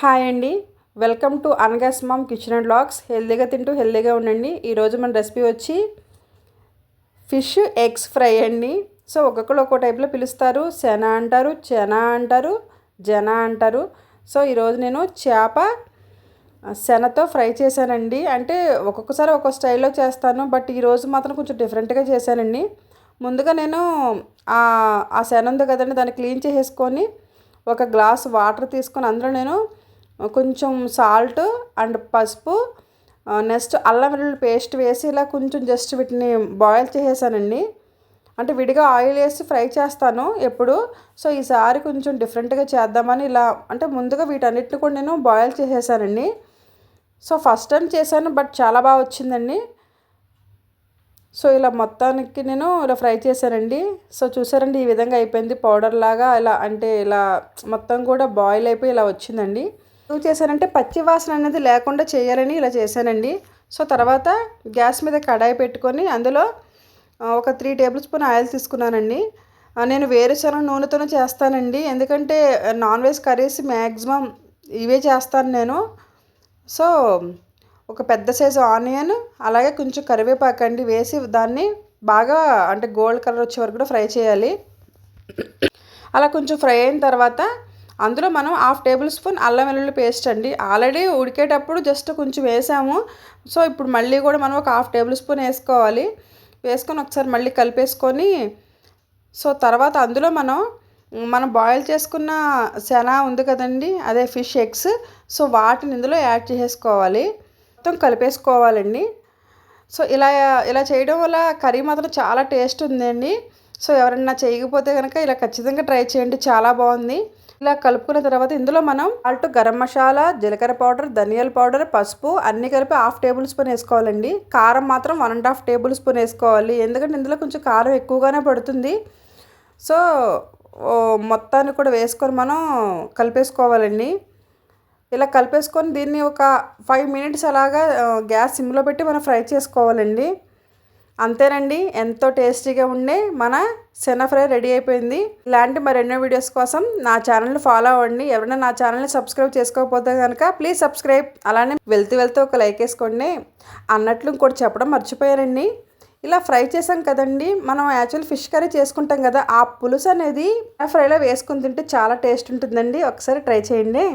Hi అండి. Welcome to Anaga's mom kitchen and lakhs. హెల్దీగా తింటూ హెల్దీగా ఉండండి. ఈరోజు మన రెసిపీ వచ్చి ఫిష్ ఎగ్స్ ఫ్రై అండి. సో ఒక్కొక్కరు ఒక్కో టైప్లో పిలుస్తారు. శన అంటారు చెన అంటారు జన అంటారు. సో ఈరోజు నేను చేప శనతో ఫ్రై చేశానండి. అంటే ఒక్కొక్కసారి ఒక్కొక్క స్టైల్లో చేస్తాను. బట్ ఈరోజు మాత్రం కొంచెం డిఫరెంట్గా చేశానండి. ముందుగా నేను ఆ శన ఉంది కదండి దాన్ని క్లీన్ చేసేసుకొని ఒక గ్లాస్ వాటర్ తీసుకొని అందులో నేను కొంచెం సాల్ట్ అండ్ పసుపు నెక్స్ట్ అల్లం వెల్లుల్లి పేస్ట్ వేసి ఇలా కొంచెం జస్ట్ వీటిని బాయిల్ చేసేసానండి. అంటే విడిగా ఆయిల్ వేసి ఫ్రై చేస్తాను ఎప్పుడు. సో ఈసారి కొంచెం డిఫరెంట్గా చేద్దామని ఇలా అంటే ముందుగా వీటన్నిటిని కూడా నేను బాయిల్ చేసేసానండి. సో ఫస్ట్ టైం చేశాను బట్ చాలా బాగా వచ్చిందండి. సో ఇలా మొత్తానికి నేను ఇలా ఫ్రై చేశానండి. సో చూసారండి ఈ విధంగా అయిపోయింది. పౌడర్ లాగా ఇలా అంటే ఇలా మొత్తం కూడా బాయిల్ అయిపోయి ఇలా వచ్చిందండి. ఎందుకు చేశానంటే పచ్చి వాసన అనేది లేకుండా చేయాలని ఇలా చేశానండి. సో తర్వాత గ్యాస్ మీద కడాయి పెట్టుకొని అందులో ఒక త్రీ టేబుల్ స్పూన్ ఆయిల్ తీసుకున్నానండి. నేను వేరుశనగ నూనెతోనే చేస్తానండి. ఎందుకంటే నాన్ వెజ్ కర్రీస్ మ్యాక్సిమం ఇవే చేస్తాను నేను. సో ఒక పెద్ద సైజు ఆనియన్ అలాగే కొంచెం కరివేపాకు అండి వేసి దాన్ని బాగా అంటే గోల్డ్ కలర్ వచ్చే వరకు కూడా ఫ్రై చేయాలి. అలా కొంచెం ఫ్రై అయిన తర్వాత అందులో మనం హాఫ్ టేబుల్ స్పూన్ అల్లం వెల్లుల్లి పేస్ట్ అండి. ఆల్రెడీ ఉడికేటప్పుడు జస్ట్ కొంచెం వేసాము. సో ఇప్పుడు మళ్ళీ కూడా మనం ఒక హాఫ్ టేబుల్ స్పూన్ వేసుకోవాలి. వేసుకొని ఒకసారి మళ్ళీ కలిపేసుకొని సో తర్వాత అందులో మనం మనం బాయిల్ చేసుకున్న శన ఉంది కదండి అదే ఫిష్ ఎగ్స్. సో వాటిని ఇందులో యాడ్ చేసేసుకోవాలి. మొత్తం కలిపేసుకోవాలండి. సో ఇలా ఇలా చేయడం వల్ల కర్రీ మాత్రం చాలా టేస్ట్ ఉందండి. సో ఎవరన్నా చేయకపోతే కనుక ఇలా ఖచ్చితంగా ట్రై చేయండి. చాలా బాగుంది. ఇలా కలుపుకున్న తర్వాత ఇందులో మనం అల్టు గరం మసాలా జీలకర్ర పౌడర్ ధనియాల పౌడర్ పసుపు అన్ని కలిపి హాఫ్ టేబుల్ స్పూన్ వేసుకోవాలండి. కారం మాత్రం one and half tablespoon వేసుకోవాలి. ఎందుకంటే ఇందులో కొంచెం కారం ఎక్కువగానే పడుతుంది. సో మొత్తాన్ని కూడా వేసుకొని మనం కలిపేసుకోవాలండి. ఇలా కలిపేసుకొని దీన్ని ఒక ఫైవ్ మినిట్స్ అలాగా గ్యాస్ సిమ్లో పెట్టి మనం ఫ్రై చేసుకోవాలండి. అంతేనండి ఎంతో టేస్టీగా ఉండే మన శన ఫ్రై రెడీ అయిపోయింది. ఇలాంటి మరెన్నో వీడియోస్ కోసం నా ఛానల్ని ఫాలో అవ్వండి. ఎవరైనా నా ఛానల్ని సబ్స్క్రైబ్ చేసుకోకపోతే కనుక ప్లీజ్ సబ్స్క్రైబ్. అలానే వెళ్తూ వెళ్తూ ఒక లైక్ వేసుకోండి. అన్నట్లు ఇంకోటి చెప్పడం మర్చిపోయారండి. ఇలా ఫ్రై చేసాం కదండి మనం యాక్చువల్ ఫిష్ కర్రీ చేసుకుంటాం కదా ఆ పులుసు అనేది ఫ్రైలో వేసుకుని తింటే చాలా టేస్ట్ ఉంటుందండి. ఒకసారి ట్రై చేయండి.